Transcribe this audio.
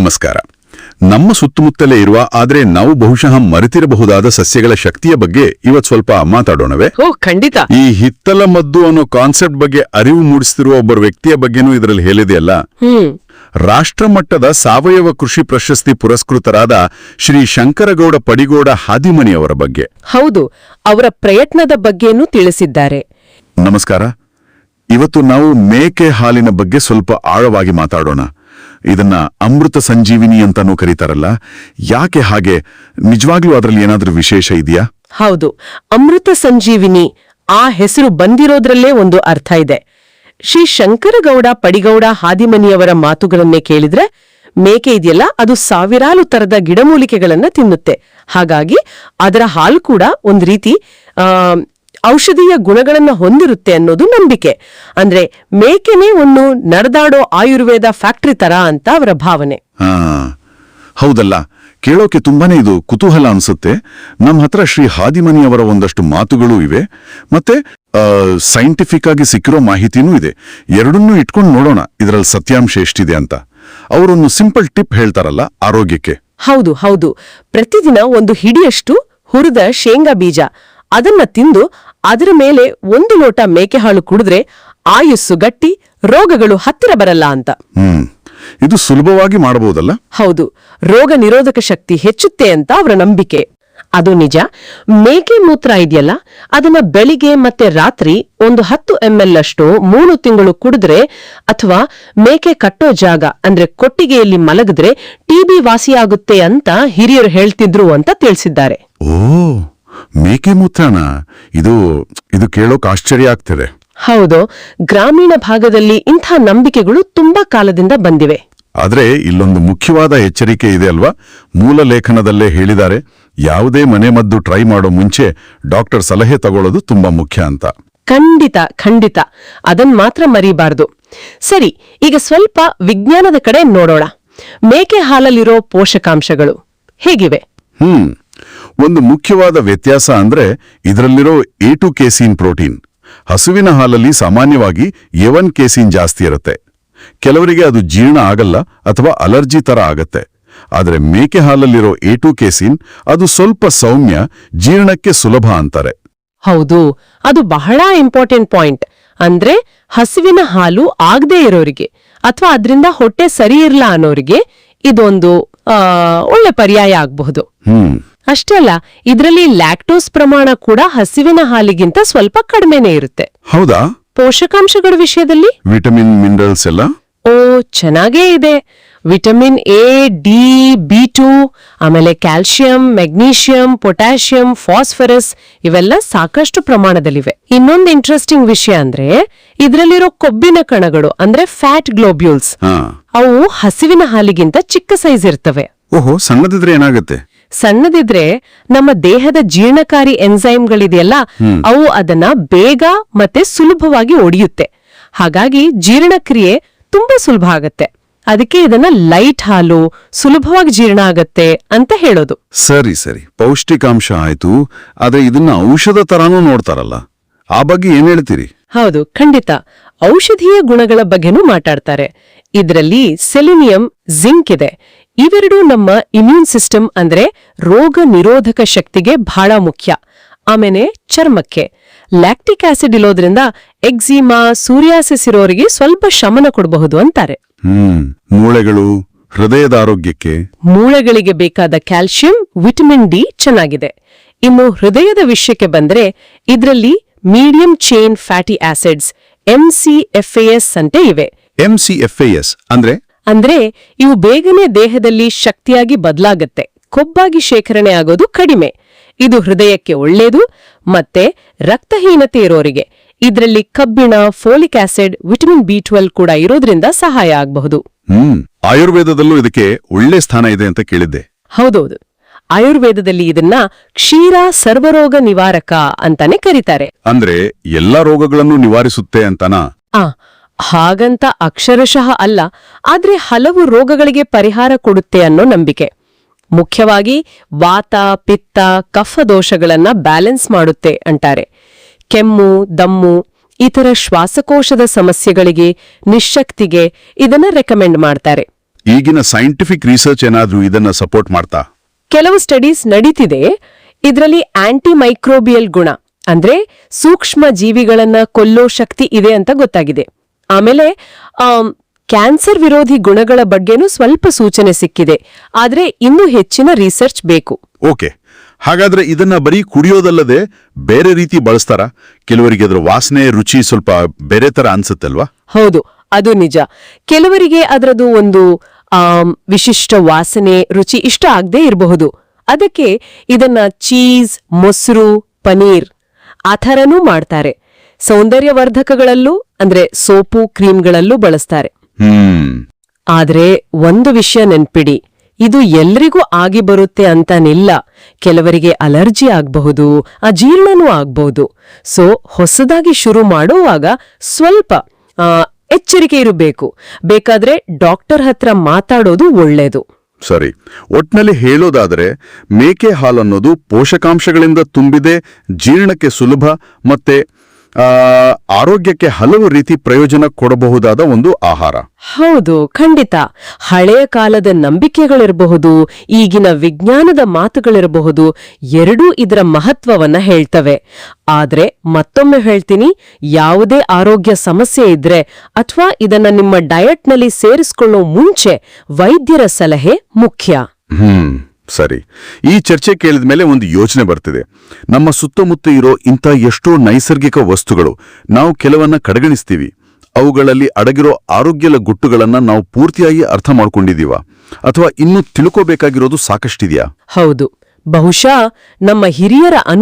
ನಮಸ್ಕಾರ. ನಮ್ಮ ಸುತ್ತಮುತ್ತಲೇ ಇರುವ ಆದ್ರೆ ನಾವು ಬಹುಶಃ ಮರೆತಿರಬಹುದಾದ ಸಸ್ಯಗಳ ಶಕ್ತಿಯ ಬಗ್ಗೆ ಇವತ್ ಸ್ವಲ್ಪ ಮಾತಾಡೋಣವೇ? ಓ ಖಂಡಿತ. ಈ ಹಿತ್ತಲ ಮದ್ದು ಅನ್ನೋ ಕಾನ್ಸೆಪ್ಟ್ ಬಗ್ಗೆ ಅರಿವು ಮೂಡಿಸ್ತಿರುವ ಒಬ್ಬ ವ್ಯಕ್ತಿಯ ಬಗ್ಗೆನೂ ಇದರಲ್ಲಿ ಹೇಳಿದೆಯಲ್ಲ? ರಾಷ್ಟ್ರ ರಾಷ್ಟ್ರಮಟ್ಟದ ಸಾವಯವ ಕೃಷಿ ಪ್ರಶಸ್ತಿ ಪುರಸ್ಕೃತರಾದ ಶ್ರೀ ಶಂಕರಗೌಡ ಪಡಿಗೌಡ ಹಾದಿಮನಿಯವರ ಬಗ್ಗೆ. ಹೌದು ಅವರ ಪ್ರಯತ್ನದ ಬಗ್ಗೆನೂ ತಿಳಿಸಿದ್ದಾರೆ. ನಮಸ್ಕಾರ. ಇವತ್ತು ನಾವು ಮೇಕೆ ಹಾಲಿನ ಬಗ್ಗೆ ಸ್ವಲ್ಪ ಆಳವಾಗಿ ಮಾತಾಡೋಣ. ಇದನ್ನ ಅಮೃತ ಸಂಜೀವಿನಿ ಅಂತಾನೂ ಕರೀತಾರಲ್ಲ? ಯಾಕೆ ಹಾಗೆ? ನಿಜವಾಗ್ಲೂ ಅದರಲ್ಲಿ ಏನಾದ್ರೂ ವಿಶೇಷ ಇದೆಯಾ? ಹೌದು. ಅಮೃತ ಸಂಜೀವಿನಿ ಆ ಹೆಸರು ಬಂದಿರೋದ್ರಲ್ಲೇ ಒಂದು ಅರ್ಥ ಇದೆ. ಶ್ರೀ ಶಂಕರಗೌಡ ಪಡಿಗೌಡ ಹಾದಿಮನಿಯವರ ಮಾತುಗಳನ್ನೇ ಕೇಳಿದ್ರೆ ಮೇಕೆ ಇದೆಯಲ್ಲ, ಅದು ಸಾವಿರಾರು ತರದ ಗಿಡಮೂಲಿಕೆಗಳನ್ನ ತಿನ್ನುತ್ತೆ. ಹಾಗಾಗಿ ಅದರ ಹಾಲು ಕೂಡ ಒಂದು ರೀತಿ ಔಷಧೀಯ ಗುಣಗಳನ್ನ ಹೊಂದಿರುತ್ತೆ ಅನ್ನೋದು ನಂಬಿಕೆ. ಅಂದ್ರೆ ಮೇಕೆನೇ ಒಂದು ನಡೆದಾಡೋ ಆಯುರ್ವೇದ ಫ್ಯಾಕ್ಟರಿ ತರ ಅಂತ ಅವರ ಭಾವನೆ. ಹೌದಲ್ಲ. ಕೇಳೋಕೆ ತುಂಬಾನೇ ಇದು ಕುತೂಹಲ ಅನ್ಸುತ್ತೆ. ನಮ್ಮ ಹತ್ರ ಶ್ರೀ ಹಾದಿಮನಿ ಅವರ ಒಂದಷ್ಟು ಮಾತುಗಳು ಇವೆ. ಮತ್ತೆ ಸೈಂಟಿಫಿಕ್ ಆಗಿ ಸಿಕ್ಕಿರೋ ಮಾಹಿತಿನೂ ಇದೆ. ಎರಡನ್ನೂ ಇಟ್ಕೊಂಡು ನೋಡೋಣ ಇದರಲ್ಲಿ ಸತ್ಯಾಂಶ ಎಷ್ಟಿದೆ ಅಂತ. ಅವರೊಂದು ಸಿಂಪಲ್ ಟಿಪ್ ಹೇಳ್ತಾರಲ್ಲ ಆರೋಗ್ಯಕ್ಕೆ. ಹೌದು ಹೌದು. ಪ್ರತಿದಿನ ಒಂದು ಹಿಡಿಯಷ್ಟು ಹುರಿದ ಶೇಂಗಾ ಬೀಜ. ಅದನ್ನ ತಿಂದು ಅದರ ಮೇಲೆ ಒಂದು ಲೋಟ ಮೇಕೆ ಹಾಲು ಕುಡಿದ್ರೆ ಆಯುಸ್ಸು ಗಟ್ಟಿ ರೋಗಗಳು ಹತ್ತಿರ ಬರಲ್ಲ ಅಂತ. ಇದು ಸುಲಭವಾಗಿ ಮಾಡಬಹುದಲ್ಲ? ಹೌದು. ರೋಗ ನಿರೋಧಕ ಶಕ್ತಿ ಹೆಚ್ಚುತ್ತೆ ಅಂತ ಅವರ ನಂಬಿಕೆ. ಅದು ನಿಜ. ಮೇಕೆ ಮೂತ್ರ ಇದೆಯಲ್ಲ? ಅದನ್ನ ಬೆಳಿಗ್ಗೆ ಮತ್ತೆ ರಾತ್ರಿ ಒಂದು ಹತ್ತು ಎಂ ಎಲ್ ಅಷ್ಟು ಮೂರು ತಿಂಗಳು ಕುಡಿದ್ರೆ ಅಥವಾ ಮೇಕೆ ಕಟ್ಟೋ ಜಾಗ ಅಂದ್ರೆ ಕೊಟ್ಟಿಗೆಯಲ್ಲಿ ಮಲಗಿದ್ರೆ ಟಿಬಿ ವಾಸಿಯಾಗುತ್ತೆ ಅಂತ ಹಿರಿಯರು ಹೇಳ್ತಿದ್ರು ಅಂತ ತಿಳಿಸಿದ್ದಾರೆ. ಓ. ಮೇಕೆ ಮೂತ್ರನ? ಇದು ಇದು ಕೇಳೋಕ್ ಆಶ್ಚರ್ಯ ಆಗ್ತಿದೆ. ಹೌದು. ಗ್ರಾಮೀಣ ಭಾಗದಲ್ಲಿ ಇಂಥ ನಂಬಿಕೆಗಳು ತುಂಬಾ ಕಾಲದಿಂದ ಬಂದಿವೆ. ಆದ್ರೆ ಇಲ್ಲೊಂದು ಮುಖ್ಯವಾದ ಎಚ್ಚರಿಕೆ ಇದೆ ಅಲ್ವಾ? ಮೂಲ ಲೇಖನದಲ್ಲೇ ಹೇಳಿದ್ದಾರೆ ಯಾವುದೇ ಮನೆಮದ್ದು ಟ್ರೈ ಮಾಡೋ ಮುಂಚೆ ಡಾಕ್ಟರ್ ಸಲಹೆ ತಗೊಳ್ಳೋದು ತುಂಬಾ ಮುಖ್ಯ ಅಂತ. ಖಂಡಿತ ಖಂಡಿತ. ಅದನ್ ಮಾತ್ರ ಮರೀಬಾರ್ದು. ಸರಿ ಈಗ ಸ್ವಲ್ಪ ವಿಜ್ಞಾನದ ಕಡೆ ನೋಡೋಣ. ಮೇಕೆ ಹಾಲಲ್ಲಿರೋ ಪೋಷಕಾಂಶಗಳು ಹೇಗಿವೆ? ಹ್ಮ್. ಒಂದು ಮುಖ್ಯವಾದ ವ್ಯತ್ಯಾಸ ಅಂದ್ರೆ ಇದರಲ್ಲಿರೋ ಎ ಟು ಕೇಸೀನ್ ಪ್ರೋಟೀನ್. ಹಸುವಿನ ಹಾಲಲ್ಲಿ ಸಾಮಾನ್ಯವಾಗಿ ಎವನ್ ಕೇಸೀನ್ ಜಾಸ್ತಿ ಇರುತ್ತೆ. ಕೆಲವರಿಗೆ ಅದು ಜೀರ್ಣ ಆಗಲ್ಲ ಅಥವಾ ಅಲರ್ಜಿ ತರ ಆಗತ್ತೆ. ಆದರೆ ಮೇಕೆ ಹಾಲಲ್ಲಿರೋ ಎ ಟು ಕೇಸೀನ್ ಅದು ಸ್ವಲ್ಪ ಸೌಮ್ಯ ಜೀರ್ಣಕ್ಕೆ ಸುಲಭ ಅಂತಾರೆ. ಹೌದು ಅದು ಬಹಳ ಇಂಪಾರ್ಟೆಂಟ್ ಪಾಯಿಂಟ್. ಅಂದ್ರೆ ಹಸುವಿನ ಹಾಲು ಆಗದೇ ಇರೋರಿಗೆ ಅಥವಾ ಅದರಿಂದ ಹೊಟ್ಟೆ ಸರಿ ಇರಲ್ಲ ಅನ್ನೋರಿಗೆ ಇದೊಂದು ಒಳ್ಳೆ ಪರ್ಯಾಯ ಆಗಬಹುದು. ಹ್ಮ್. ಅಷ್ಟೇ ಅಲ್ಲ ಇದರಲ್ಲಿ ಲ್ಯಾಕ್ಟೋಸ್ ಪ್ರಮಾಣ ಕೂಡ ಹಸಿವಿನ ಹಾಲಿಗಿಂತ ಸ್ವಲ್ಪ ಕಡಿಮೆನೇ ಇರುತ್ತೆ. ಹೌದಾ? ಪೋಷಕಾಂಶಗಳ ವಿಷಯದಲ್ಲಿ? ವಿಟಮಿನ್ ಮಿನರಲ್ಸ್ ಎಲ್ಲ? ಓ ಚೆನ್ನಾಗೇ ಇದೆ. Vitamin A D B two ಆಮೇಲೆ ಕ್ಯಾಲ್ಸಿಯಂ ಮೆಗ್ನೀಷಿಯಂ ಪೊಟ್ಯಾಷಿಯಂ ಫಾಸ್ಫರಸ್ ಇವೆಲ್ಲ ಸಾಕಷ್ಟು ಪ್ರಮಾಣದಲ್ಲಿವೆ. ಇನ್ನೊಂದು ಇಂಟ್ರೆಸ್ಟಿಂಗ್ ವಿಷಯ ಅಂದ್ರೆ ಇದರಲ್ಲಿರೋ ಕೊಬ್ಬಿನ ಕಣಗಳು ಅಂದ್ರೆ ಫ್ಯಾಟ್ ಗ್ಲೋಬ್ಯೂಲ್ಸ್ ಅವು ಹಸಿವಿನ ಹಾಲಿಗಿಂತ ಚಿಕ್ಕ ಸೈಜ್ ಇರ್ತವೆ. ಓಹೋ ಸಣ್ಣದಿದ್ರೆ ಏನಾಗತ್ತೆ? ಸಣ್ಣದಿದ್ರೆ ನಮ್ಮ ದೇಹದ ಜೀರ್ಣಕಾರಿ ಎನ್ಸೈಮ್ಗಳಿದೆಯಲ್ಲ ಅವು ಅದನ್ನ ಬೇಗ ಮತ್ತೆ ಸುಲಭವಾಗಿ ಒಡೆಯುತ್ತೆ. ಹಾಗಾಗಿ ಜೀರ್ಣಕ್ರಿಯೆ ತುಂಬಾ ಸುಲಭ ಆಗತ್ತೆ. ಅದಕ್ಕೆ ಇದನ್ನ ಲೈಟ್ ಹಾಲು ಸುಲಭವಾಗಿ ಜೀರ್ಣ ಆಗತ್ತೆ ಅಂತ ಹೇಳೋದು. ಸರಿ ಸರಿ. ಪೌಷ್ಟಿಕಾಂಶ ಆಯ್ತು ಆದ್ರೆ ಇದನ್ನ ಔಷಧ ತರಾನೂ ನೋಡ್ತಾರಲ್ಲ. ಆ ಬಗ್ಗೆ ಏನ್ ಹೇಳ್ತೀರಿ? ಹೌದು ಖಂಡಿತ. ಔಷಧೀಯ ಗುಣಗಳ ಬಗ್ಗೆನೂ ಮಾತಾಡ್ತಾರೆ. ಇದರಲ್ಲಿ ಸೆಲಿನಿಯಂ ಜಿಂಕ್ ಇದೆ. ಇವೆರಡೂ ನಮ್ಮ ಇಮ್ಯೂನ್ ಸಿಸ್ಟಮ್ ಅಂದ್ರೆ ರೋಗ ನಿರೋಧಕ ಶಕ್ತಿಗೆ ಬಹಳ ಮುಖ್ಯ. ಆಮೇಲೆ ಚರ್ಮಕ್ಕೆ. ಲ್ಯಾಕ್ಟಿಕ್ ಆಸಿಡ್ ಇರೋದ್ರಿಂದ ಎಕ್ಸಿಮಾ ಸೂರ್ಯಾಸಿಸ್ ಇರೋರಿಗೆ ಸ್ವಲ್ಪ ಶಮನ ಕೊಡಬಹುದು ಅಂತಾರೆ. ಮೂಳೆಗಳು ಹೃದಯದ ಆರೋಗ್ಯಕ್ಕೆ ಮೂಳೆಗಳಿಗೆ ಬೇಕಾದ ಕ್ಯಾಲ್ಸಿಯಂ ವಿಟಮಿನ್ ಡಿ ಚೆನ್ನಾಗಿದೆ. ಇನ್ನು ಹೃದಯದ ವಿಷಯಕ್ಕೆ ಬಂದ್ರೆ ಇದರಲ್ಲಿ medium chain fatty acids MCFAs ಅಂತೆ ಇವೆ. ಎಂಸಿಎಫ್ಎಎಸ್ ಅಂದ್ರೆ ಅಂದ್ರೆ ಇವು ಬೇಗನೆ ದೇಹದಲ್ಲಿ ಶಕ್ತಿಯಾಗಿ ಬದಲಾಗತ್ತೆ. ಕೊಬ್ಬಾಗಿ ಶೇಖರಣೆ ಆಗೋದು ಕಡಿಮೆ. ಇದು ಹೃದಯಕ್ಕೆ ಒಳ್ಳೇದು ಮತ್ತೆ ರಕ್ತಹೀನತೆ ಇರೋರಿಗೆ. ಇದರಲ್ಲಿ ಕಬ್ಬಿಣ folic acid vitamin B twelve ಕೂಡ ಇರೋದ್ರಿಂದ ಸಹಾಯ ಆಗಬಹುದು. ಹ್ಮ್ ಆಯುರ್ವೇದದಲ್ಲೂ ಇದಕ್ಕೆ ಒಳ್ಳೆ ಸ್ಥಾನ ಇದೆ ಅಂತ ಕೇಳಿದ್ದೆ. ಹೌದೌದು. ಆಯುರ್ವೇದದಲ್ಲಿ ಇದನ್ನ ಕ್ಷೀರ ಸರ್ವರೋಗ ನಿವಾರಕ ಅಂತಾನೆ ಕರೀತಾರೆ. ಅಂದ್ರೆ ಎಲ್ಲಾ ರೋಗಗಳನ್ನು ನಿವಾರಿಸುತ್ತೆ ಅಂತನಾ? ಆ ಹಾಗಂತ ಅಕ್ಷರಶಃ ಅಲ್ಲ ಆದ್ರೆ ಹಲವು ರೋಗಗಳಿಗೆ ಪರಿಹಾರ ಕೊಡುತ್ತೆ ಅನ್ನೋ ನಂಬಿಕೆ. ಮುಖ್ಯವಾಗಿ ವಾತ ಪಿತ್ತ ಕಫ ದೋಷಗಳನ್ನ ಬ್ಯಾಲೆನ್ಸ್ ಮಾಡುತ್ತೆ ಅಂತಾರೆ. ಕೆಮ್ಮು ದಮ್ಮು ಇತರ ಶ್ವಾಸಕೋಶದ ಸಮಸ್ಯೆಗಳಿಗೆ ನಿಶಕ್ತಿಗೆ ಇದನ್ನ ರೆಕಮೆಂಡ್ ಮಾಡ್ತಾರೆ. ಈಗಿನ ಸೈಂಟಿಫಿಕ್ ರಿಸರ್ಚ್ ಏನಾದರೂ ಇದನ್ನ ಸಪೋರ್ಟ್ ಮಾಡ್ತಾ? ಕೆಲವು ಸ್ಟಡೀಸ್ ನಡೀತಿದೆ. ಇದರಲ್ಲಿ ಆಂಟಿ ಮೈಕ್ರೋಬಿಯಲ್ ಗುಣ ಅಂದ್ರೆ ಸೂಕ್ಷ್ಮ ಜೀವಿಗಳನ್ನ ಕೊಲ್ಲೋ ಶಕ್ತಿ ಇದೆ ಅಂತ ಗೊತ್ತಾಗಿದೆ. ಆಮೇಲೆ ಆಮ್, ಕ್ಯಾನ್ಸರ್ ವಿರೋಧಿ ಗುಣಗಳ ಬಗ್ಗೆನೂ ಸ್ವಲ್ಪ ಸೂಚನೆ ಸಿಕ್ಕಿದೆ. ಆದರೆ ಇನ್ನೂ ಹೆಚ್ಚಿನ ರಿಸರ್ಚ್ ಬೇಕು. ಓಕೆ. ಹಾಗಾದ್ರೆ ಇದನ್ನ ಬರೀ ಕುಡಿಯೋದಲ್ಲದೆ ಬೇರೆ ರೀತಿ ಬಳಸ್ತಾರ? ಕೆಲವರಿಗೆ ಅದರ ವಾಸನೆ ರುಚಿ ಸ್ವಲ್ಪ ಬೇರೆ ತರ ಅನ್ಸುತ್ತಲ್ವಾ? ಹೌದು ಅದು ನಿಜ. ಕೆಲವರಿಗೆ ಅದರದು ಒಂದು ಆಮ್, ವಿಶಿಷ್ಟ ವಾಸನೆ ರುಚಿ ಇಷ್ಟ ಆಗದೇ ಇರಬಹುದು. ಅದಕ್ಕೆ ಇದನ್ನ ಚೀಸ್ ಮೊಸರು ಪನೀರ್ ಆ ಥರನೂ ಮಾಡ್ತಾರೆ. ಸೌಂದರ್ಯವರ್ಧಕಗಳಲ್ಲೂ ಅಂದ್ರೆ ಸೋಪು ಕ್ರೀಮ್ಗಳಲ್ಲೂ ಬಳಸ್ತಾರೆ. ಆದ್ರೆ ಒಂದು ವಿಷಯ ನೆನ್ಪಿಡಿ ಇದು ಎಲ್ರಿಗೂ ಆಗಿ ಬರುತ್ತೆ ಅಂತಾನಿಲ್ಲ. ಕೆಲವರಿಗೆ ಅಲರ್ಜಿ ಆಗಬಹುದು ಅಜೀರ್ಣನೂ ಆಗ್ಬಹುದು. ಸೊ ಹೊಸದಾಗಿ ಶುರು ಮಾಡುವಾಗ ಸ್ವಲ್ಪ ಎಚ್ಚರಿಕೆ ಇರಬೇಕು. ಬೇಕಾದ್ರೆ ಡಾಕ್ಟರ್ ಹತ್ರ ಮಾತಾಡೋದು ಒಳ್ಳೇದು. ಸರಿ. ಒಟ್ನಲ್ಲಿ ಹೇಳೋದಾದ್ರೆ ಮೇಕೆ ಹಾಲನ್ನೋದು ಪೋಷಕಾಂಶಗಳಿಂದ ತುಂಬಿದೆ ಜೀರ್ಣಕ್ಕೆ ಸುಲಭ ಮತ್ತೆ ಆರೋಗ್ಯಕ್ಕೆ ಹಲವು ರೀತಿ ಪ್ರಯೋಜನ ಕೊಡಬಹುದಾದ ಒಂದು ಆಹಾರ. ಹೌದು ಖಂಡಿತ. ಹಳೆಯ ಕಾಲದ ನಂಬಿಕೆಗಳಿರಬಹುದು ಈಗಿನ ವಿಜ್ಞಾನದ ಮಾತುಗಳಿರಬಹುದು ಎರಡೂ ಇದರ ಮಹತ್ವವನ್ನ ಹೇಳ್ತವೆ. ಆದ್ರೆ ಮತ್ತೊಮ್ಮೆ ಹೇಳ್ತೀನಿ ಯಾವುದೇ ಆರೋಗ್ಯ ಸಮಸ್ಯೆ ಇದ್ರೆ ಅಥವಾ ಇದನ್ನ ನಿಮ್ಮ ಡಯಟ್ನಲ್ಲಿ ಸೇರಿಸ್ಕೊಳ್ಳೋ ಮುಂಚೆ ವೈದ್ಯರ ಸಲಹೆ ಮುಖ್ಯ. ಹ್ಮ್. ಸರಿ. ಈ ಚರ್ಚೆ ಕೇಳಿದ ಮೇಲೆ ಒಂದು ಯೋಚನೆ ಬರ್ತಿದೆ. ನಮ್ಮ ಸುತ್ತಮುತ್ತ ಇರೋ ಇಂಥ ಎಷ್ಟೋ ನೈಸರ್ಗಿಕ ವಸ್ತುಗಳು ನಾವು ಕೆಲವನ್ನ ಕಡೆಗಣಿಸ್ತೀವಿ. ಅವುಗಳಲ್ಲಿ ಅಡಗಿರೋ ಆರೋಗ್ಯದ ಗುಟ್ಟುಗಳನ್ನ ನಾವು ಪೂರ್ತಿಯಾಗಿ ಅರ್ಥ ಮಾಡ್ಕೊಂಡಿದೀವ ಅಥವಾ ಇನ್ನೂ ತಿಳ್ಕೋಬೇಕಾಗಿರೋದು ಸಾಕಷ್ಟಿದೆಯಾ? ಹೌದು. ಬಹುಶಃ ನಮ್ಮ ಹಿರಿಯರ ಅನು